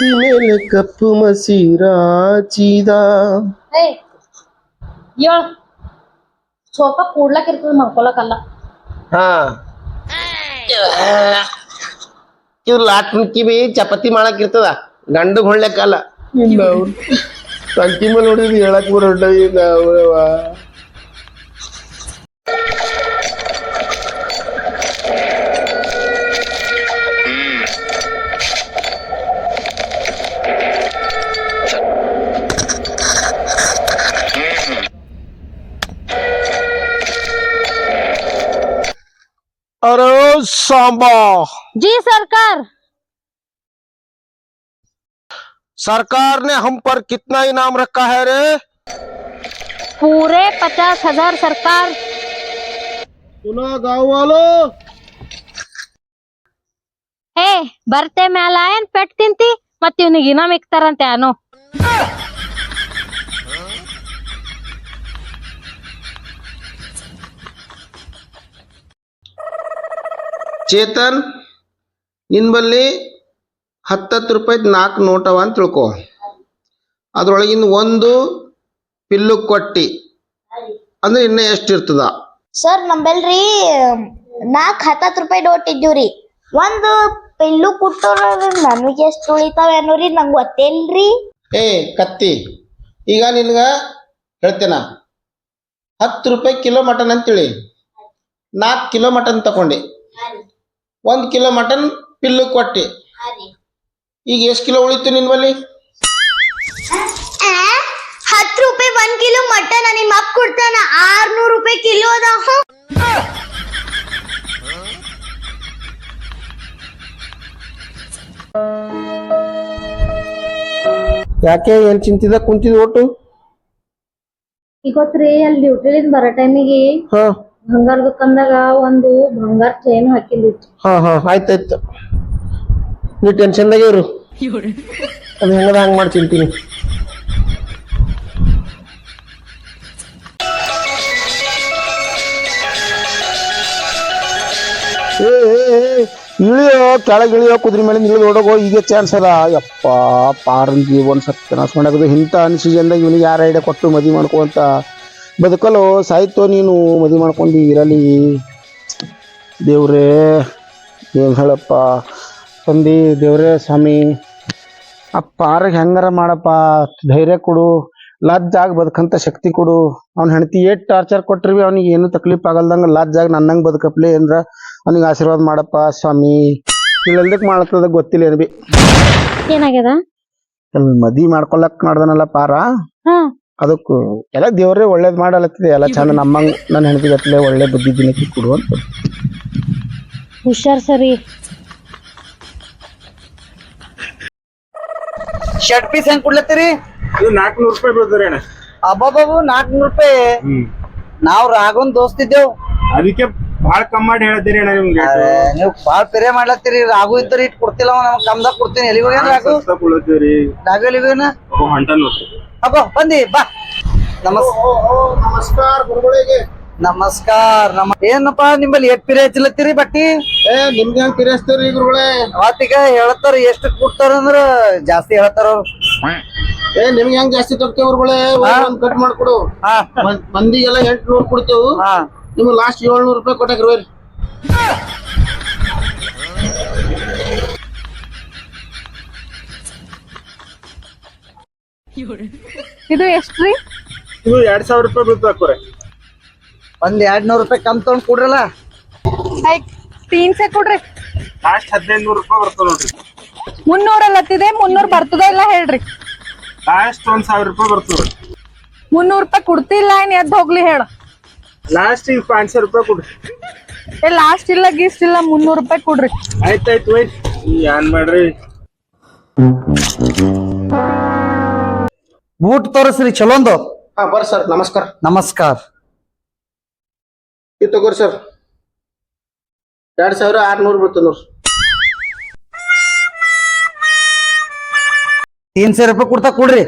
ಎದಿ ಮೇಲೆ ಕಪ್ಪು ಮಸಿರಾಚಿದ ಏ ಏಳ್ ಸೋಫಾ ಕೂಡ್ಲಕ್ ಇರ್ತದ ಮಾಡ್ಕೊಳಕಲ್ಲ ಹಾ. ಇವ್ ಲಾಟ್ನ್ ಕಿವಿ ಚಪಾತಿ ಮಾಡಕ್ ಇರ್ತದ. ಗಂಡು ಹೊಳ್ಳೆಕ್ಕಲ್ಲ ತಂತಿ ಮೇಲೆ ನೋಡಿದ್ವಿ ಹೇಳಕ್ ಬರೋಣ अरे सांबा जी सरकार सरकार ने हम पर कितना इनाम रखा है रे पूरे पचास हजार सरकार सुना गाँव वालों ಏ ಬರ್ತೆ ಮ್ಯಾಲ ಏನ್ ಪೆಟ್ ತಿಂತಿ ಮತ್ ಇವ್ನಿಗೆ ಇನಾಮ್ ಇಕ್ತಾರಂತೆ ಅನು ಚೇತನ್ ನಿನ್ಬಲ್ಲಿ ಹತ್ತತ್ತು ರೂಪಾಯಿ ನಾಲ್ಕು ನೋಟವ ಅವ ಅಂತ ತಿಳ್ಕೊ. ಅದ್ರೊಳಗಿಂದ ಒಂದು ಪಿಲ್ಲು ಕೊಟ್ಟಿ. ಅಂದ್ರೆ ಇನ್ನೂ ಎಷ್ಟು ಇರ್ತದ? ಸರ್ ನಂಬಲ್ರಿ ನಾಲ್ಕು ಹತ್ತತ್ತು ರೂಪಾಯಿ ನೋಟ್ ಇದ್ದೀವ್ರಿ. ಒಂದು ಪಿಲ್ಲು ಕುಟ್ಟೋರ ನನಗೆ ಎಷ್ಟು ಉಳಿತಾವೇನೋ ರೀ ನಂಗೆ ಗೊತ್ತಿಲ್ರಿ ಏ ಕತ್ತಿ ಈಗ ನಿನ್ಗ ಹೇಳ್ತೇನ. ಹತ್ತು ರೂಪಾಯಿ ಕಿಲೋ ಮಟನ್ ಅಂತೇಳಿ. ನಾಲ್ಕು ಕಿಲೋ ಮಟನ್ ತಕೊಂಡೆ ಒಂದು ಕಿಲೋ ಮಟನ್ ಪಿಲ್ಲು ಕೊಟ್ಟಿ. ಈಗ ಎಷ್ಟು ಕಿಲೋ ಉಳಿತು ನಿನ್ ಬಲ್ಲಿ? ಹತ್ತು ರೂಪಾಯಿ ಒಂದ್ ಕಿಲೋ ಮಟನ್ ನಿಮ್ಮ ಅಪ್ಪ ಕೊಡ್ತಾನ ಆರ್ನೂರು ರೂಪಾಯಿ ಕಿಲೋ ಅದ. ಯಾಕೆ ಏನ್ ಚಿಂತಿದ? ಕುಂತಿದ್ ಒಟ್ಟು? ಇವತ್ರಿ ಅಲ್ಲಿ ಡ್ಯೂಟಿಲಿಂದ ಬರೋ ಟೈಮಿಗೆ ಹಾ. ಬಂಗಾರ ದುಕಾನ್ದಾಗ ಒಂದು ಬಂಗಾರ ಚೈನ್ ಹಾಕಿದ್ದಿತ್ತು ಹಾ ಹಾ, ಆಯ್ತಾಯ್ತು. ನೀ ಟೆನ್ಶನ್ದಾಗ ಇರು. ಅದು ಹೆಂಗದ ಹಂಗೆ ಮಾಡಿ ತಿಂತೀನಿ. ಏ ಇಳಿಯೋ, ಕೆಳಗೆ ಇಳಿಯೋ, ಕುದುರೆ ಮೇಲೆ ಇಳಿದು ಓಡೋಗೋ ಈಗ ಚಾನ್ಸ್ ಅದ. ಯಪ್ಪ, ಪಾರನ್ ಜೀವನ್ ಸತ್ಯನಾಶ ಮಾಡಾಕದು ಇಂಥ ಅನಿಸಿಜನ್ದಾಗ ಇವನಿಗೆ ಯಾರ ಐಡಿಯಾ ಕೊಟ್ಟು ಮದುವೆ ಮಾಡ್ಕೋ ಅಂತ. ಬದುಕಲು ಸಾಯ್ತೋ ನೀನು ಮದುವೆ ಮಾಡ್ಕೊಂಡು ಇರಲಿ. ದೇವ್ರೇ ಏನು ಹೇಳಪ್ಪ? ತಂದಿ ದೇವ್ರೇ ಸ್ವಾಮಿ ಆ ಪಾರಗೆ ಹೆಂಗಾರ ಮಾಡಪ್ಪ? ಧೈರ್ಯ ಕೊಡು. ಲಜ್ಜಾಗ ಬದುಕಂತ ಶಕ್ತಿ ಕೊಡು. ಅವ್ನ ಹೆಂಡತಿ ಏಟ್ ಟಾರ್ಚರ್ ಕೊಟ್ರಿ ಬಿ ಅವ್ನಿಗೆ ಏನು ತಕ್ಲೀಫ್ ಆಗಲ್ದಂಗ ಲಜ್ಜಾಗ ನನ್ನಂಗೆ ಬದುಕಪ್ಲೆ ಅಂದ್ರೆ ಅವ್ನಿಗೆ ಆಶೀರ್ವಾದ ಮಾಡಪ್ಪ ಸ್ವಾಮಿ. ಇಲ್ಲದಕ್ಕೆ ಮಾಡ್ತದ ಗೊತ್ತಿಲ್ಲ ಏನು ಬಿ. ಏನಾಗ್ಯದ? ಮದಿ ಮಾಡ್ಕೊಳಕ್ ಮಾಡ್ದನಲ್ಲ ಪಾರ? ಅದಕ್ಕೂ ಎಲ್ಲ ದೇವ್ರೇ ಒಳ್ಳೇದ್ ಮಾಡಲತ್ತಿದೆ ಎಲ್ಲ ಚಂದ ನಮ್ಮಂಗ್ ನನ್ನ ಹೆಂಡತಿ ಗತ್ಲೆ ಒಳ್ಳೆ ಬುದ್ಧಿ ದಿನಕ್ಕೆ ಕೊಡು ಅಂತ. ಹುಷಾರ್ ಸರಿ. ಶರ್ಟ್ ಪೀಸ್ ಹೆಂಗ್ ಕೊಡ್ಲತ್ತೀರಿ? ಇದು ನಾಲ್ಕುನೂರು ರೂಪಾಯಿ ಬೀಳ್ತಾರೆ ಅಣ್ಣ. ಅಬ್ಬಾಬಾಬು ನಾಲ್ಕುನೂರು ರೂಪಾಯಿ. ನಾವ್ ರಾಘವನ್ ದೋಸ್ತ್ ಇದ್ದೇವ್. ಅದಕ್ಕೆ ಭಾಳ ಕಮ್ಮಿ ಮಾಡಿ ಹೇಳ್ತೀರಿ ಅಣ್ಣ ನಿಮ್ಗೆ. ನೀವು ಬಾಳ್ ಪೆರೆ ಮಾಡ್ಲತ್ತೀರಿ. ರಾಘು ಇದ್ದರೆ ಇಟ್ ಕೊಡ್ತಿಲ್ಲ ಅವ ನಮ್ಗ್ ಕಮ್ದಾಗ ಕೊಡ್ತೀನಿ. ಎಲ್ಲಿಗೆ ಹೋಗ್ಯಾನ ರಾಘು? ರಾಘು ಎಲ್ಲಿಗೆ ಹೋಗ್ಯಾನ? ಹೊಂಟ ನೋಡ್ರಿ. ಅಬ್ಬ ಬಂದಿ ಬಾ. ನಮಸ್ ನಮಸ್ಕಾರ ಗುರುಗಳಿಗೆ. ನಮಸ್ಕಾರ ನಮ ಏನಪ್ಪಾ ನಿಮ್ಮಲ್ಲಿ ಎಟ್ ಪಿರೆ ಹಚ್ಚಲತ್ತೀರಿ ಬಟ್ಟಿ? ಏ ನಿಮ್ಗೆ ಹೆಂಗ್ ಪಿರಿಸ್ತೀರಿ ಗುರುಗಳೇ? ಅವತ್ತೀಗ ಹೇಳ್ತಾರ ಎಷ್ಟು ಕೊಡ್ತಾರ ಅಂದ್ರ ಜಾಸ್ತಿ ಹೇಳ್ತಾರ. ಅವ್ರು ಏ ನಿಮ್ಗೆ ಹೆಂಗ್ ಜಾಸ್ತಿ ತರ್ತೇವೆ ಗುರುಗಳೇ? ಒಂದ್ ಕಟ್ ಮಾಡ್ಕೊಡು. ಮಂದಿಗೆಲ್ಲ ಎಂಟ್ನೂರು ಕೊಡ್ತೇವು. ನಿಮ್ಗೆ ಲಾಸ್ಟ್ ಏಳ್ನೂರು ರೂಪಾಯಿ ಕೊಟ್ಟಾಕ್ರಿ ಇದು ಎಷ್ಟ್ರಿ ಇದು ಎರಡ್ ಸಾವಿರ ರೂಪಾಯಿ ಬೀಳ್ತದೆ ಅಕ್ಕೋರೆ ಒಂದ್ ಎರಡ್ ನೂರ್ ರೂಪಾಯಿ ಕಮ್ ತಗೊಂಡ್ ಕೊಡ್ರಲ್ಲ? ತೀನ್ಸೆ ಕೊಡ್ರಿ. ಲಾಸ್ಟ್ ಹದಿನೈದು ನೂರು ರೂಪಾಯಿ ಬರ್ತದೆ ನೋಡ್ರಿ. ಮುನ್ನೂರ ಅಲ್ಲತ್ತಿದೆ ಮುನ್ನೂರ್ ಬರ್ತದ ಇಲ್ಲ ಹೇಳ್ರಿ. ಲಾಸ್ಟ್ ಒಂದ್ ಸಾವಿರ ರೂಪಾಯಿ ಬರ್ತದೆ. ಮುನ್ನೂರ್ ರೂಪಾಯಿ ಕೊಡ್ತಿಲ್ಲ ಏನ್ ಎದ್ದು ಹೋಗ್ಲಿ ಹೇಳ. ಲಾಸ್ಟ್ ಈಗ ಪಾಂಚ್ ಸಾವಿರ ರೂಪಾಯಿ ಕೊಡ್ರಿ. ಏ ಲಾಸ್ಟ್ ಇಲ್ಲ ಗೀಸ್ಟ್ ಇಲ್ಲ ಮುನ್ನೂರ್ ರೂಪಾಯಿ ಕೊಡ್ರಿ. ಆಯ್ತಾಯ್ತು ಒಯ್ ಏನ್ ಮಾಡ್ರಿ? ಬೂಟ್ ತೋರಿಸ್ರಿ ಚಲೋಂದು? ಹಾ ಬರ್ರಿ ಸರ್ ನಮಸ್ಕಾರ. ನಮಸ್ಕಾರ. ಇದು ತಗೋರಿ ಸರ್. ಎರಡ್ ಸಾವಿರ ಆರ್ನೂರು ಬರ್ತದೆ ನೋಡ್ರಿ. ತೀನ್ ಸಾವಿರ ರೂಪಾಯಿ ಕೊಡ್ತಾ ಕೊಡ್ರಿ.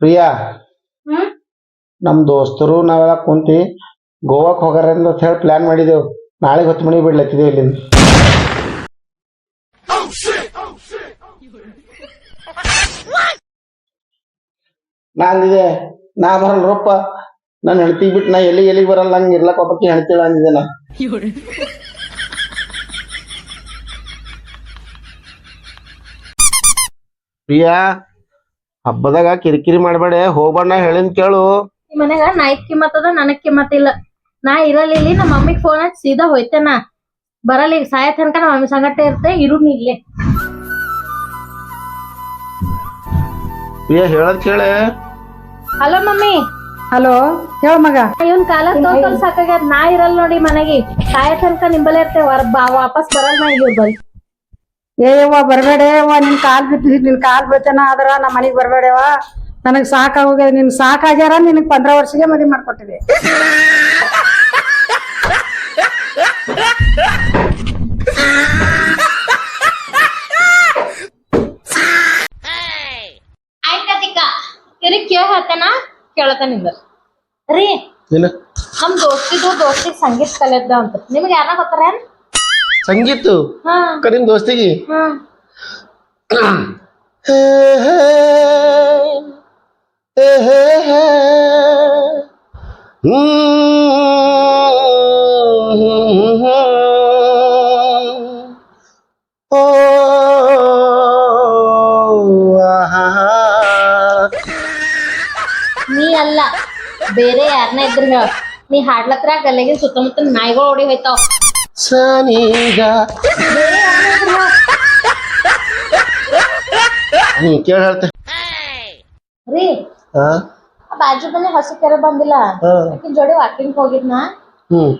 ಪ್ರಿಯಾ ನಮ್ಮ ದೋಸ್ತರು ನಾವೆಲ್ಲ ಕುಂತಿ ಗೋವಾಕ್ ಹೋಗಾರ ಅಂತ ಹೇಳಿ ಪ್ಲಾನ್ ಮಾಡಿದೆವು. ನಾಳೆ ಹೊತ್ತು ಮನೆಗೆ ಬಿಡ್ಲತ್ತಿದೆವು ಇಲ್ಲಿಂದ. ನಾ ಅಂದಿದೆ ನಾ ಬರಲ್ ರೂಪ ನಾನು ಹೆಣ್ತಿ ಬಿಟ್ಟು ನಾ ಎಲ್ಲಿ ಎಲ್ಲಿಗೆ ಬರಲ್ಲ ಹಂಗೆ ಇರ್ಲಕ್ಕ ಒಬ್ಬಕ್ಕೆ ಹೆಣ್ತಿಲ್ಲ ಅಂದಿದೆ ನಾ. ಪ್ರಿಯಾ? ಹಬ್ಬದಾಗ ಕಿರಿಕಿರಿ ಮಾಡಬೇಡ ಹೋಗ್ಬಣ್ಣ ಹೇಳಿನ್ ಕೇಳು. ಈ ಮನ್ಯಾಗ ನಾಯ್ಕ್ ಕಿಮ್ಮತ್ ಅದ ನನಗ್ ಕಿಮ್ಮತ್ ಇಲ್ಲ. ನಾ ಇರಲಿಲ್ಲ ಇಲ್ಲಿ ನಮ್ಮ ಮಮ್ಮಿಗ್ ಫೋನ್ ಹಚ್ಚಿ ಸೀದಾ ಹೋಯ್ತೇನ. ಬರಲಿ ಈಗ ಸಾಯ ತನಕ ನಮ್ಮ ಮಮ್ಮಿ ಸಂಗಟ ಇರ್ತೆ ಇರು ನೀ ಇಲ್ಲೇ. ಪ್ರಿಯಾ ಹೇಳದ್ ಕೇಳೆ. Hello mummy. ಹಲೋ ಹೇಳ ಮಗ. ಇವನ್ ಕಾಲ ತೋಲ್ ಸಾಕಾಗ್ಯದ ನಾ ಇರಲ್ಲ ನೋಡಿ ಮನೆಗೆ. ಸಾಯ ತನಕ ನಿಂಬಲ್ಲೇ ಇರ್ತೇವೆ ವಾಪಸ್ ಬರಲ್ಲ ನಾ ಇವ್ರ ಬಲ್ ಏ ಯವ್ವ ಬರ್ಬೇಡ ಯವ್ವ ನಿನ್ ಕಾಲ್ ಬಿದ್ದು ನಿನ್ ಕಾಲ್ ಬೀಳ್ತೇನ ಆದ್ರ ನಮ್ಮ ಮನಿಗ್ ಬರ್ಬೇಡವ ನನಗ್ ಸಾಕಾಗೋಗ್ಯದ ನಿನ್ ಸಾಕಾಗ್ಯಾರ ನಿನಗ್ ಪಂದ್ರ ವರ್ಷಗೆ ಮದ್ವಿ ಮಾಡ್ಕೊಟ್ಟಿದೆ. ಹೇಳ್ತೇನ? ಕೇಳತೇನ ನಿಂದ ರೀ ನಮ್ ದೋಸ್ತಿದು ದೋಸ್ತಿಗ್ ಸಂಗೀತ ಕಲಿಯದ ಅಂತ. ನಿಮ್ಗೆ ಯಾರ ಗೊತ್ತಾರ ಸಂಗೀತು ಹಾ. ಕರೀಮ್ ದೋಸ್ತಿಗೆ. ನೀ ಅಲ್ಲ ಬೇರೆ ಯಾರನ್ನ ಇದ್ರ ನೀ ಹಾಡ್ಲತ್ರ ಗಲ್ಲೆಗಿನ ಸುತ್ತಮುತ್ತ ನಾಯಿಗಳು ಓಡಿ ಹೋಯ್ತಾವ. ಸನೀಗ ನೀ ಕೇಳ ಹೇಳ್ತೆ. ರೀ ಹಾ ಆ ಬಾಜು ಮನೆ ಹೊಸ ಕೆರೆ ಬಂದಿಲ್ಲ. ಹಾ. ಆಕಿನ್ ಜೋಡಿ ವಾಕಿಂಗ್ ಹೋಗಿದ್ನ. ಹ್ಮ್.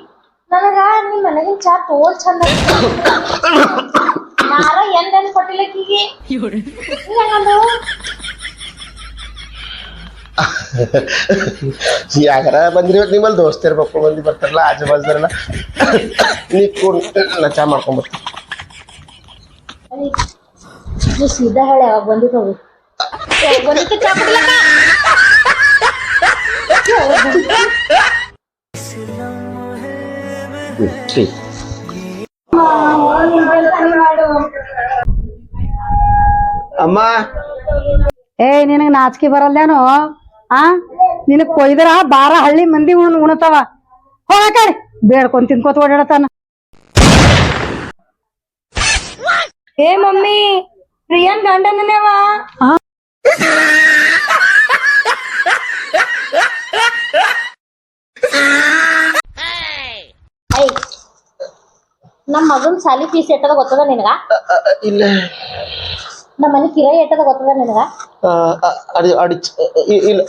ನನಗ ನಿಮ್ ಮನೆಗಿನ ಚಾ ತೋಲ್ ಚಂದ ನಾರ ಎಂದ್ ಎಂದ್ ಕೊಟ್ಟಿಲ್ಲ ಆಕಿಗೆ ಹಿಂಗಂದು ಯಾಕರ ಬಂದ್ರಿ ನಿಮ್ಮಲ್ಲಿ ದೋಸ್ತ ಇರ್ಬೇಕು ಮಂದಿ ಬರ್ತಾರಲ್ಲ ಆಜು ಬಾಜುದರೆಲ್ಲ ನೀ ಕೂಡ ನಾ ಚಾ ಮಾಡ್ಕೊಂಬರ್ತೀನಿ ನೀ ಸೀದಾ ಹೇಳ ಯಾವಾಗ ಬಂದಿದ್ ಹೋಗು ಯಾವಾಗ್ ಬಂದಿತ್ತು ಚಾ ಕುಡಿಲಕ್ಕ? ಛೀ. ಅಮ್ಮ ಏ ನಿನಗ್ ನಾಚಿಕೆ ಬರಲ್ಲೇನು ಆ? ನಿನಗ್ ಕೊಯ್ದ್ರ ಬಾರ ಹಳ್ಳಿ ಮಂದಿ ಉಣ್ ಉಣತಾವ. ಹೋಗ ಕಡೆ. ಬೇಡ್ಕೊಂಡ್ ತಿನ್ಕೋತ ಓಡಾಡತಾನ. ಏ ಮಮ್ಮಿ ಪ್ರಿಯನ್ ಗಂಡನನೇವಾ? ಐ ನಮ್ ಮಗನ್ ಸಾಲಿ ಫೀಸ್ ಎಟ್ಟದ ಗೊತ್ತದ ನಿನಗ? ಇಲ್ಲ. ನಮ್ಮ ಮನೆ ಕಿರಾಯಿ ಎಟ್ಟದ ಗೊತ್ತದ ನಿನಗ? ಅಡಿ ಇಲ್ಲ.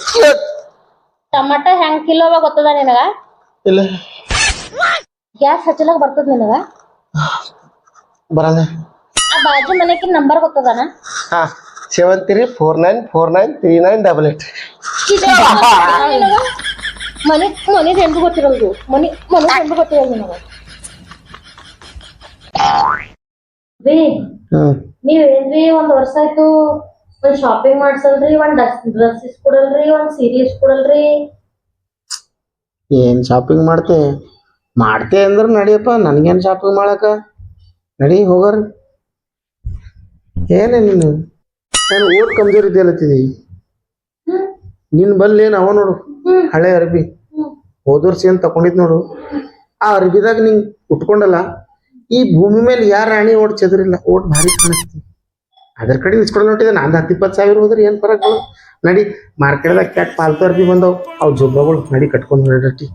ಟಮಾಟ ಹೆಂಗ್ ಕಿಲೋ ಗೊತ್ತದ ನಿನಗ? ಇಲ್ಲ. ಗ್ಯಾಸ್ ಹಚ್ಚಲಕ್ ಬರ್ತದ ನಿನಗ? ಬರಲ್ಲ. ಆ ಬಾಜು ಮನೆಗೆ ನಂಬರ್ ಗೊತ್ತದನ? ಹಾ seven three four nine four nine three nine double eight ಮನೆ ಮನೆ ಹೆಂಗು ಗೊತ್ತಿರಲ್ದು? ಮನಿ ಮನೆ ಹೆಂಗು ಗೊತ್ತಿರಲ್ಲ ನಿನಗ? ರೀ ಹ್ಮ್. ನೀವ್ ಏನ್ರಿ ಒಂದ್ ವರ್ಷ ಆಯ್ತು ಒಂದ್ ಶಾಪಿಂಗ್ ಮಾಡ್ಸಲ್ರಿ ಒಂದ್ ಡ್ರೆಸ್ ಇಸ್ಕೊಡಲ್ರಿ ಒಂದ್ ಸೀರೆ ಇಸ್ಕೊಡಲ್ರಿ ಏನ್ ಶಾಪಿಂಗ್ ಮಾಡ್ತೆ? ಮಾಡ್ತೆ ಅಂದ್ರೆ ನಡಿಯಪ್ಪ ನನ್ಗೇನ್ ಶಾಪಿಂಗ್ ಮಾಡಕ? ನಡಿ ಹೋಗರ್. ಏನೇ ನೀನು? ನಾನು ಓಟ್ ಕಮ್ಜೋರ್ ಇದೆಯಲ್ಲತ್ತಿದಿ ನಿನ್ ಬಲ್ಲಿ ಏನು ಅವ ನೋಡು ಹಳೆ ಅರ್ಬಿ. ಹೋದ ಏನ್ ತಕೊಂಡಿದ್ ನೋಡು. ಆ ಅರ್ಬಿದಾಗ ನಿಂಗ್ ಉಟ್ಕೊಂಡಲ್ಲ ಈ ಭೂಮಿ ಮೇಲೆ ಯಾರ ರಾಣಿ ಓಟ್ ಚದರಿಲ್ಲ ಓಟ್ ಭಾರಿ ಕಾಣಿಸ್ತಿ ಅದ್ರ ಕಡೆ ಇಸ್ಕೊಂಡು ನೋಡಿದೆ ನಂದು ಹತ್ತು ಇಪ್ಪತ್ತು ಸಾವಿರ ಹೋದ್ರೆ ಏನು ಫರಕ್ ನಡಿ ಮಾರ್ಕೆಟ್ದಾಗ ಕ್ಯಾಟ್ ಪಾಲ್ತು ಅರ್ಬಿ ಬಂದವು. ಅವು ಜುಬ್ಬಗಳು ನಡಿ ಕಟ್ಕೊಂಡು ನಡಿ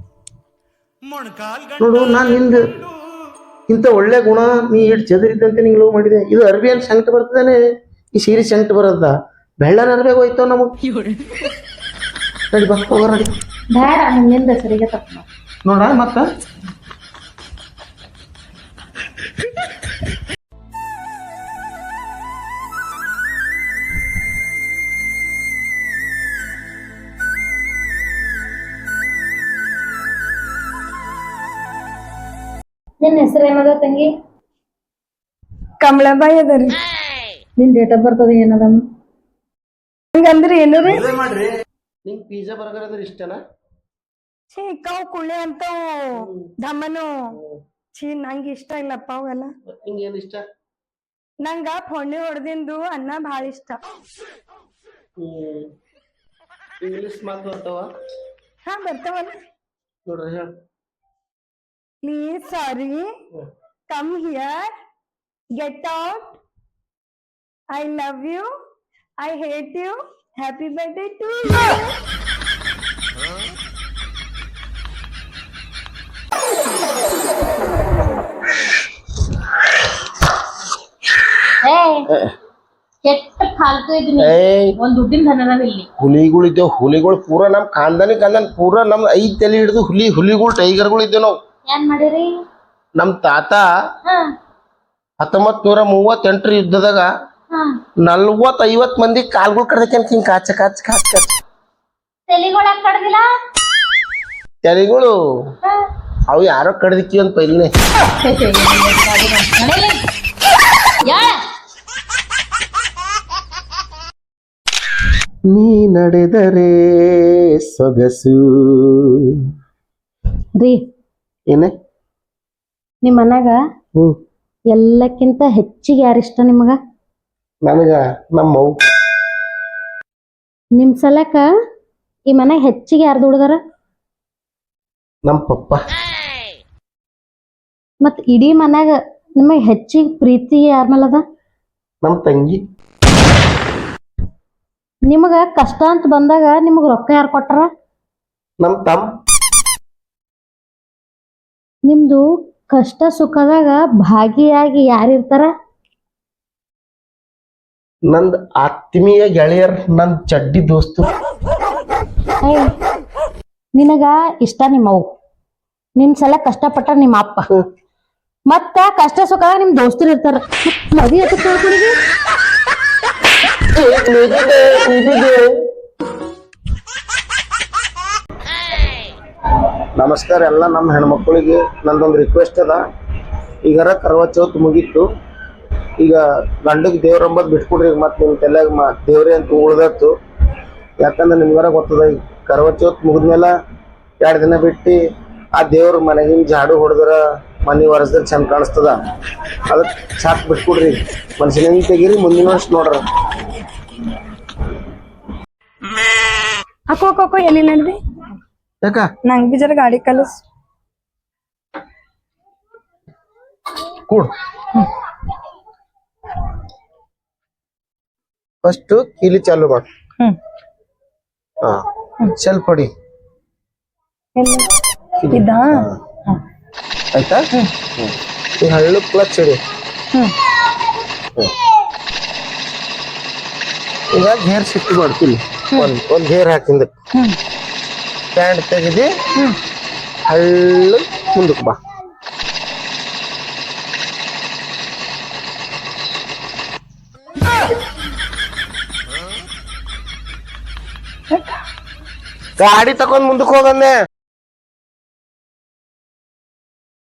ನೋಡು ನಾನು ನಿಂದು ಇಂಥ ಒಳ್ಳೆ ಗುಣ ನೀ ಇಟ್ಟು ಚದುರಿದ್ದಂತೆ ನಿಂಗೆ ಲೋ ಮಾಡಿದೆ. ಇದು ಅರ್ಬಿ ಏನು ಸಂಕಟ ಬರ್ತದೇನೆ. ಈ ಸೀರೆ ಸಂಕಟ ಬರೋದ ಬೆಳ್ಳನ ಅರ್ಬಿ ಹೋಯ್ತಾವ ನಮಗೆ. ನಡಿ ಬಾ ನಡಿ. ಬೇಡ ಸರಿಗೆ ತಪ್ಪ ನೋಡ ಮತ್ತ? ನಿನ್ನ ಹೆಸರು ಏನದ ತಂಗಿ? ಕಮಲಾಬಾಯಿ ಅದರಿ ನಿನ್ ಡೇಟ್ ಆಫ್ ಬರ್ತ್ ಅದ ಏನದಮ್ಮ ಹಂಗಂದ್ರಿ ಏನು ರೀ? ನಿಂಗ್ ಪಿಜ್ಜಾ ಬರ್ಗರ್ ಅಂದ್ರೆ ಇಷ್ಟನಾ ಛೀ ಕವ್ ಕುಳ್ಳೆ ಅಂತ ದಮ್ಮನು ಛೀ ನಂಗೆ ಇಷ್ಟ ಇಲ್ಲಪ್ಪ ಅವೆಲ್ಲ. ನಿಂಗೆ ಏನು ಇಷ್ಟ? ನಂಗ ಫೋಣಿ ಹೊಡೆದಿಂದು ಅನ್ನ ಭಾಳ ಇಷ್ಟ. ಇಂಗ್ಲಿಷ್ ಮಾತು ಬರ್ತಾವ? ಹಾ ಬರ್ತಾವಲ್ಲ. ನೋಡ್ರಿ ಹೇಳ. I hate you happy birthday to you ಏ. ಕೆಟ್ಟ ಫಾಲ್ತು ಇದೀನಿ. ಏಯ್. ಒಂದ್ ದುಡ್ಡಿನ ಧನದ ಇಲ್ಲಿ. ಹುಲಿಗಳು ಇದ್ದೇವ್ ಹುಲಿಗಳು ಪೂರ ನಮ್ ಖಾನ್ದಾನಿ ಖಾನ್ದಾನ್ ಪೂರ ನಮ್ ಐದ್ ತಲೆ ಹಿಡಿದು ಹುಲಿ ಹುಲಿಗಳು ಟೈಗರ್ಗಳು ಇದ್ದೇವ್ ನಾವು. ಏನ್ ಮಾಡಿರಿ? ನಮ್ ತಾತ ಹಾ. ಹತ್ತೊಂಬತ್ ನೂರ ಮೂವತ್ತೆಂಟರ ಯುದ್ಧದಾಗ ನಲ್ವತ್ ಐವತ್ ಮಂದಿ ಕಾಲ್ಗಳು ಕಡ್ದಕ್ಕೆ ಹಿಂಗ್ ಕಾಚ ಕಾಚ ಕಾಚ ಕಾಚ. ತೆಲಿಗಳು ಕಡ್ದಿಲ್ಲ? ತಲೆಗಳು ಅವು ಯಾರೋ ಕಡ್ದಿಕ್ಕಿ ಅಂತ ಪೈಲಿನೇ ನೀ ನಡೆದರೆ ಸೊಗಸು. ರೀ ಏನೇ? ನಿಮ್ಮ ಮನ್ಯಾಗ ಹ್ಮ್. ಎಲ್ಲಕ್ಕಿಂತ ಹೆಚ್ಚಿಗೆ ಯಾರಿಷ್ಟ ನಿಮಗ? ನನಗ ನಮ್ಮವ್ ನಿಮ್ ಸಲಕ ಈ ಮನ್ಯಾಗ ಹೆಚ್ಚಿಗೆ ಯಾರು ದುಡ್ದಾರ ನಮ್ ಪಪ್ಪ. ಮತ್ ಇಡೀ ಮನ್ಯಾಗ ನಿಮಗ್ ಹೆಚ್ಚಿಗೆ ಪ್ರೀತಿ ಯಾರ ಮೇಲದ ನಮ್ ತಂಗಿ. ನಿಮಗ ಕಷ್ಟ ಅಂತ ಬಂದಾಗ ನಿಮಗ ರೊಕ್ಕ ಯಾರು ಕೊಟ್ಟಾರ ನಮ್ ತಮ್ಮ ನಿಮ್ದು ಕಷ್ಟ ಸುಖದಾಗ ಭಾಗಿಯಾಗಿ ಯಾರಿರ್ತಾರ ನಂದ್ ಆತ್ಮೀಯ ಗೆಳೆಯರ್ ನನ್ ಚಡ್ಡಿ ದೋಸ್ತು. ಏಯ್ ನಿನಗ ಇಷ್ಟ ನಿಮ್ಮವು ನಿನ್ ಸಲ ಕಷ್ಟಪಟ್ಟ ನಿಮ್ಮ ಅಪ್ಪ ಮತ್ತ ಕಷ್ಟ ಸುಖದಾಗ ನಿಮ್ ದೋಸ್ತರು ಇರ್ತಾರ. ಮದಿ ಹತ್ತ ತಿಳ್ಕೊಳಿಗೆ ನಮಸ್ಕಾರ ಎಲ್ಲ ನಮ್ಮ ಹೆಣ್ಮಕ್ಳಿಗೆ. ನಂದೊಂದು ರಿಕ್ವೆಸ್ಟ್ ಅದ. ಈಗಾರ ಕರ್ವಾ ಚೌತ್ ಮುಗೀತು. ಈಗ ಗಂಡಗ್ ದೇವ್ರಂಬದ್ ಬಿಟ್ಕೊಡ್ರಿ ಈಗ ಮತ್ತೆ ನಿಮ್ಮ ತಲೆಯಾಗ ಮಾ ದೇವ್ರೆ ಅಂತ ಉಳ್ದತ್ತು. ಯಾಕಂದ್ರೆ ನಿಮ್ಗಾರ ಗೊತ್ತದ, ಈಗ ಕರ್ವಾ ಚೌತ್ ಮುಗಿದ್ಮೇಲೆ ಎರಡು ದಿನ ಬಿಟ್ಟು ಆ ದೇವ್ರ ಮನೆಗಿನ ಜಾಡು ಹೊಡೆದ್ರ ಮನೆ ಒರೆಸಿದ್ರೆ ಚಂದ ಕಾಣಿಸ್ತದ. ಅದಕ್ಕೆ ಚಾಕ್ ಬಿಟ್ಕೊಡ್ರಿ ಮನುಷ್ಯನ ತೆಗೀರಿ, ಮುಂದಿನ ವರ್ಷ ನೋಡ್ರ. ಅಕ್ಕೋ ಅಕ್ಕೋ ಎಲ್ಲಿ ನಡ್ದಿ ಯಾಕ? ನಂಗ್ ಬಿ ಜರ ಗಾಡಿ ಕಲಿಸ್ ಕೂಡ್. ಫಸ್ಟ್ ಕೀಲಿ ಚಾಲು ಮಾಡು. ಹ್ಮ್. ಹಾ ಸ್ವಲ್ಪ ಹೊಡಿ. ಎಲ್ಲಿ? ಇದ್ದ ಆಯ್ತಾ? ಈ ಹಳ್ಳು ಕ್ಲಚ್ ಹಿಡಿ. ಹ್ಮ್. ಈಗ ಗೇರ್ ಶಿಫ್ಟ್ ಮಾಡ್ತೀನಿ. ಒಂದ್ ಒಂದ್ ಗೇರ್ ಹಾಕಿಂದ. ಹ್ಮ್. ಸ್ಟ್ಯಾಂಡ್ ತೆಗೆದು ಹಳ್ಳು ಮುಂದಕ್ಕೆ ಬಾ. ಗಾಡಿ ತಕೊಂಡ್ ಮುಂದಕ್ಕೆ ಹೋಗಂದೆ